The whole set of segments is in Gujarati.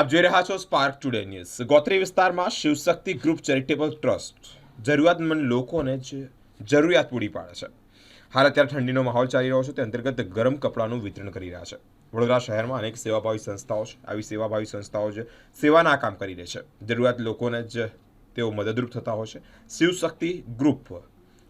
આપ જોઈ રહ્યા છો સ્પાર્ક ટુડે ન્યૂઝ ગોત્રી વિસ્તારમાં શિવશક્તિ ગ્રુપ ચેરિટેબલ ટ્રસ્ટ જરૂરિયાતમંદ લોકોને જ જરૂરિયાત પૂરી પાડે છે. હાલ અત્યારે ઠંડીનો માહોલ ચાલી રહ્યો છે, તે અંતર્ગત ગરમ કપડાનું વિતરણ કરી રહ્યા છે. વડોદરા શહેરમાં અનેક સેવાભાવી સંસ્થાઓ છે. આવી સેવાભાવી સંસ્થાઓ જે સેવાના કામ કરી રહી છે. જરૂરિયાત લોકોને જ તેઓ મદદરૂપ થતા હોય છે. શિવશક્તિ ગ્રુપ,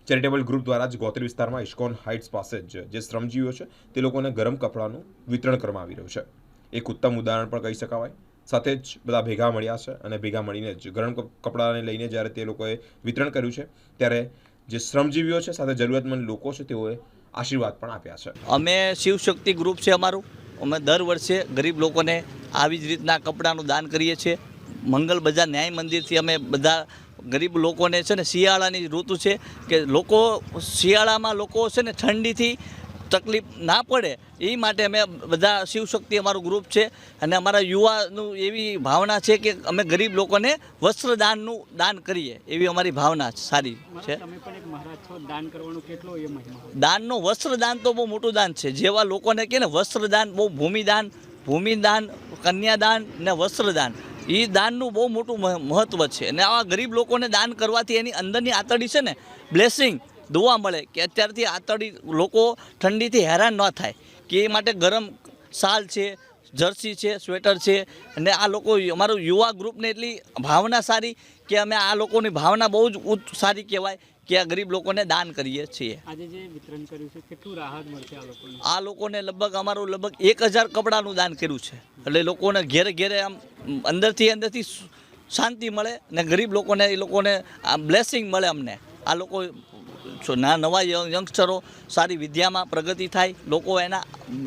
ચેરિટેબલ ગ્રુપ દ્વારા જ ગોત્રી વિસ્તારમાં ઇસ્કોન હાઇટ્સ પાસે જ જે શ્રમજીવીઓ છે, તે લોકોને ગરમ કપડાનું વિતરણ કરવામાં આવી રહ્યું છે. એક ઉત્તમ ઉદાહરણ પણ કહી શકાય સાથે જ બધા ભેગા મળ્યા છે અને ભેગા મળીને જ ગરમ કપડાને લઈને જ્યારે તે લોકોએ વિતરણ કર્યું છે, ત્યારે જે શ્રમજીવીઓ છે, સાથે જરૂરિયાતમંદ લોકો છે, તેઓએ આશીર્વાદ પણ આપ્યા છે. અમે શિવશક્તિ ગ્રુપ છે અમારું. અમે દર વર્ષે ગરીબ લોકોને આવી જ રીતના કપડાનું દાન કરીએ છીએ. મંગલ બજાર ન્યાય મંદિરથી અમે બધા ગરીબ લોકોને છે ને શિયાળાની ઋતુ છે કે લોકો શિયાળામાં લોકો છે ને ઠંડીથી તકલીફ ના પડે એ માટે અમે બધા શિવશક્તિ અમારું ગ્રુપ છે અને અમારા યુવાનું એવી ભાવના છે કે અમે ગરીબ લોકોને વસ્ત્રદાનનું દાન કરીએ એવી અમારી ભાવના સારી છે. દાનનો વસ્ત્રદાન તો બહુ મોટું દાન છે જેવા લોકોને કે ને વસ્ત્રદાન બહુ ભૂમિદાન ભૂમિદાન કન્યાદાન ને વસ્ત્રદાન એ દાનનું બહુ મોટું મહત્ત્વ છે. અને આવા ગરીબ લોકોને દાન કરવાથી એની અંદરની આતડી છે ને બ્લેસિંગ દુઆ મળે કે અત્યારથી આતડી લોકો ઠંડીથી હેરાન ન થાય કે એ માટે ગરમ શાલ છે જર્સી છે સ્વેટર છે. અને આ લોકો અમારું યુવા ગ્રુપને એટલી ભાવના સારી કે અમે આ લોકોની ભાવના બહુ જ સારી કહેવાય કે આ ગરીબ લોકોને દાન કરીએ છીએ. આજે જે વિતરણ કર્યું છે કેટલું રાહત મળશે આ લોકોને? આ લોકોને લગભગ અમારું લગભગ એક હજાર કપડાનું દાન કર્યું છે. એટલે લોકોને ઘેરે ઘેરે આમ અંદરથી અંદરથી શાંતિ મળે અને ગરીબ લોકોને એ લોકોને આ બ્લેસિંગ મળે અમને. આ લોકો ના નવા યંગ- યંગસ્ટરો સારી વિદ્યામાં પ્રગતિ થાય, લોકો એના,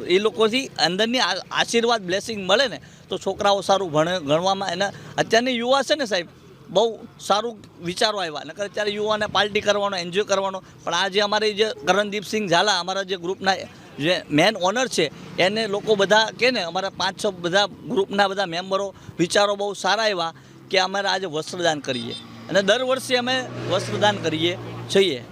એ લોકોથી અંદરની આશીર્વાદ, બ્લેસિંગ મળે ને, તો છોકરાઓ સારું ભણે ભણવામાં એના, અત્યારની યુવા છે ને સાહેબ, બહુ સારું વિચારો આવ્યા, નકર અત્યારે યુવાને પાર્ટી કરવાનો, એન્જોય કરવાનો, પણ આજે અમારી જે કરણદીપસિંહ ઝાલા, અમારા જે ગ્રુપના જે મેન ઓનર છે, એને લોકો બધા કે ને, અમારા પાંચ, છ બધા ગ્રુપના બધા મેમ્બરો વિચારો બહુ સારા એવા કે અમારે આજે વસ્ત્રદાન કરીએ. અને દર વર્ષે અમે વસ્ત્રદાન કરીએ, છીએ.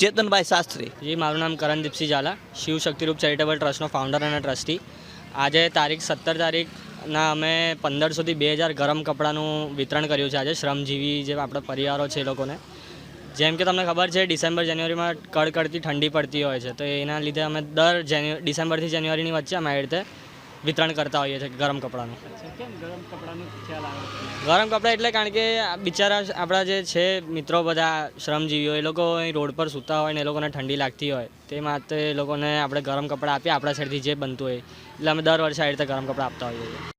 ચેતનભાઈ શાસ્ત્રી. જી, મારું નામ કરણદીપસિંહ ઝાલા શિવ શક્તિરૂપ ચેરિટેબલ ટ્રસ્ટનો ફાઉન્ડર અને ટ્રસ્ટી. આજે તારીખ સત્તર તારીખના અમે પંદરસોથી બે હજાર ગરમ કપડાનું વિતરણ કર્યું છે આજે, શ્રમજીવી જે આપણા પરિવારો છે એ લોકોને. જેમ કે તમને ખબર છે, ડિસેમ્બર, જાન્યુઆરીમાં કડકડતી ઠંડી પડતી હોય છે, તો એના લીધે અમે દર જાન્યુ, ડિસેમ્બરથી જાન્યુઆરીની વચ્ચે અમે આવી રીતે વિતરણ કરતા હોઈએ છીએ ગરમ કપડાનું. ગરમ કપડાં એટલે કારણ કે આ બિચારા આપણા જે છે મિત્રો બધા શ્રમજીવીઓ એ લોકો અહીં રોડ પર સૂતા હોય ને એ લોકોને ઠંડી લાગતી હોય તે માટે એ લોકોને આપણે ગરમ કપડાં આપીએ આપણા સાઈડથી જે બનતું હોય. એટલે અમે દર વર્ષે આવી રીતે ગરમ કપડાં આપતા હોઈએ છીએ.